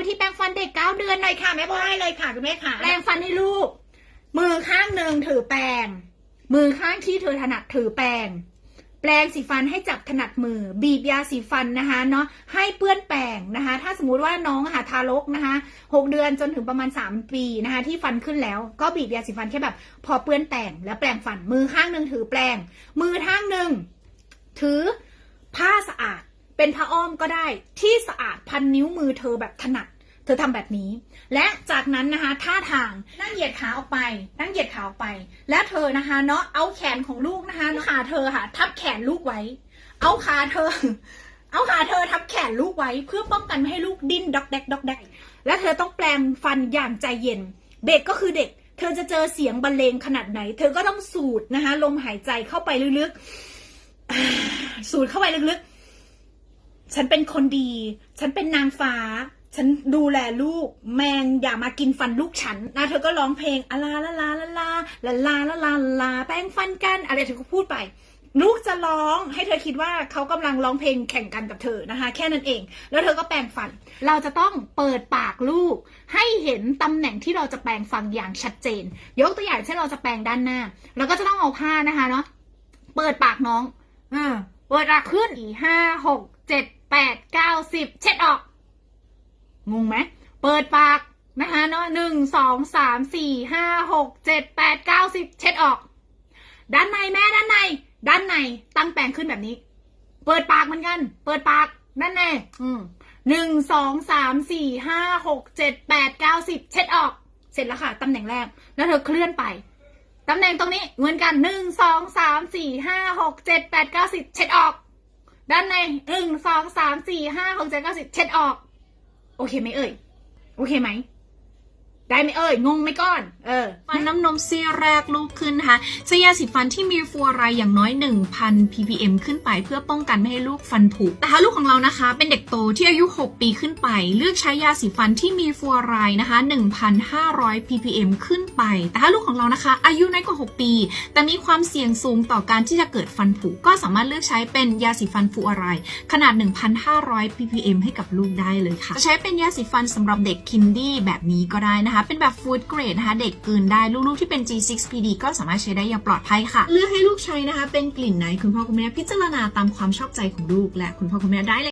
วิธีแปรงฟันเด็กเก้าเดือนหน่อยค่ะแม่บอยเลยค่ะคุณแม่ค่ะแปรงฟันให้ลูก มือข้างหนึ่งถือแปรงมือข้างที่เธอถนัดถือแปรงแปรงสีฟันให้จับถนัดมือ บีบยาสีฟันนะคะเนาะให้เปื้อนแปรงนะคะ ถ้าสมมุติว่าน้องค่ะทารกนะคะหกเดือนจนถึงประมาณสามปีนะคะที่ฟันขึ้นแล้วก็บีบยาสีฟันแค่แบบ พอเปื้อนแปรงแล้วแปรงฟันมือข้างหนึ่งถือแปรงมือข้างหนึ่งถือผ้าสะอาด เป็นผ้าอ้อมก็ได้ที่สะอาดพันนิ้วมือเธอแบบถนัด เธอทำแบบนี้ และจากนั้นนะคะท่าทางนั่งเหยียดขาออกไป นั่งเหยียดขาออกไป และเธอนะคะเนาะเอาแขนของลูกนะคะขาเธอค่ะ ทับแขนลูกไว้ เอาขาเธอ เอาขาเธอทับแขนลูกไว้เพื่อป้องกันไม่ให้ลูกดิ้นดอกแดกดอกแดกและเธอต้องแปลงฟันอย่างใจเย็น เด็กก็คือเด็ก เธอจะเจอเสียงบรรเลงขนาดไหน เธอก็ต้องสูดนะคะลมหายใจเข้าไปลึกๆสูดเข้าไปลึกๆ ฉันเป็นคนดี ฉันเป็นนางฟ้า ฉันดูแลลูก แมงอย่ามากินฟันลูกฉันนะเธอก็ร้องเพลงอะลาลาลาลาลาลาลาลาลาลาแป้งฟันกัน อะไรเธอก็พูดไป ลูกจะร้องให้เธอคิดว่าเขากำลังร้องเพลงแข่งกันกับเธอนะคะ แค่นั้นเอง แล้วเธอก็แปรงฟัน เราจะต้องเปิดปากลูก ให้เห็นตำแหน่งที่เราจะแปรงฟันอย่างชัดเจน ยกตัวอย่างเช่นเราจะแปรงด้านหน้าเราก็จะต้องเอาผ้านะคะเนาะเปิดปากน้องเออเปิดปากขึ้นอีห้าหกเจ็ด แปดเก้าสิบเช็ดออก งงไหม เปิดปากนะคะเนาะหนึ่งสองสามสี่ห้าหกเจ็ดแปดเก้าสิบเช็ดออก ด้านในแม่ด้านใน ด้านในตั้งแปลงขึ้นแบบนี้ เปิดปากเหมือนกัน เปิดปากด้านในอืมหนึ่งสองสามสี่ห้าหกเจ็ดแปดเก้าสิบเช็ดออก เสร็จแล้วค่ะตำแหน่งแรก แล้วเธอเคลื่อนไปตำแหน่งตรงนี้เหมือนกันหนึ่งสองสามสี่ห้าหกเจ็ดแปดเก้าสิบเช็ดออก ด้านในหนึ่งสองสามสี่ห้าหกเจ็ดเก้าสิบเช็ดออก โอเคไหมเอ่ย โอเคไหม ได้ไหมเอ่ยงงไหมก้อน เออฟันน้ำนมซี่แรกลูกขึ้นนะคะใช้ยาสีฟันที่มีฟูออไรอย่างน้อย 1,000 ppm ขึ้นไป เพื่อป้องกันไม่ให้ลูกฟันผุแต่ถ้าลูกของเรานะคะ เป็นเด็กโตที่อายุ 6 ปีขึ้นไป เลือกใช้ยาสีฟันที่มีฟูออไรนะคะ 1,500 ppm ขึ้นไป แต่ถ้าลูกของเรานะคะ อายุน้อยกว่า 6 ปี แต่มีความเสี่ยงสูงต่อการที่จะเกิดฟันผุก็สามารถเลือกใช้เป็นยาสีฟันฟูออไรด์ขนาด 1,500 ppm ให้กับลูกได้เลยค่ะจะใช้เป็นยาสีฟันสำหรับเด็กคินดี้แบบนี้ก็ได้นะคะเป็นแบบฟู้ดเกรดนะคะ เด็กกลืนได้ลูกๆที่เป็น G6PD ก็สามารถใช้ได้อย่างปลอดภัยค่ะ เลือกให้ลูกใช้นะคะ เป็นกลิ่นไหนคุณพ่อคุณแม่พิจารณาตามความชอบใจของลูกและคุณพ่อคุณแม่ได้เลย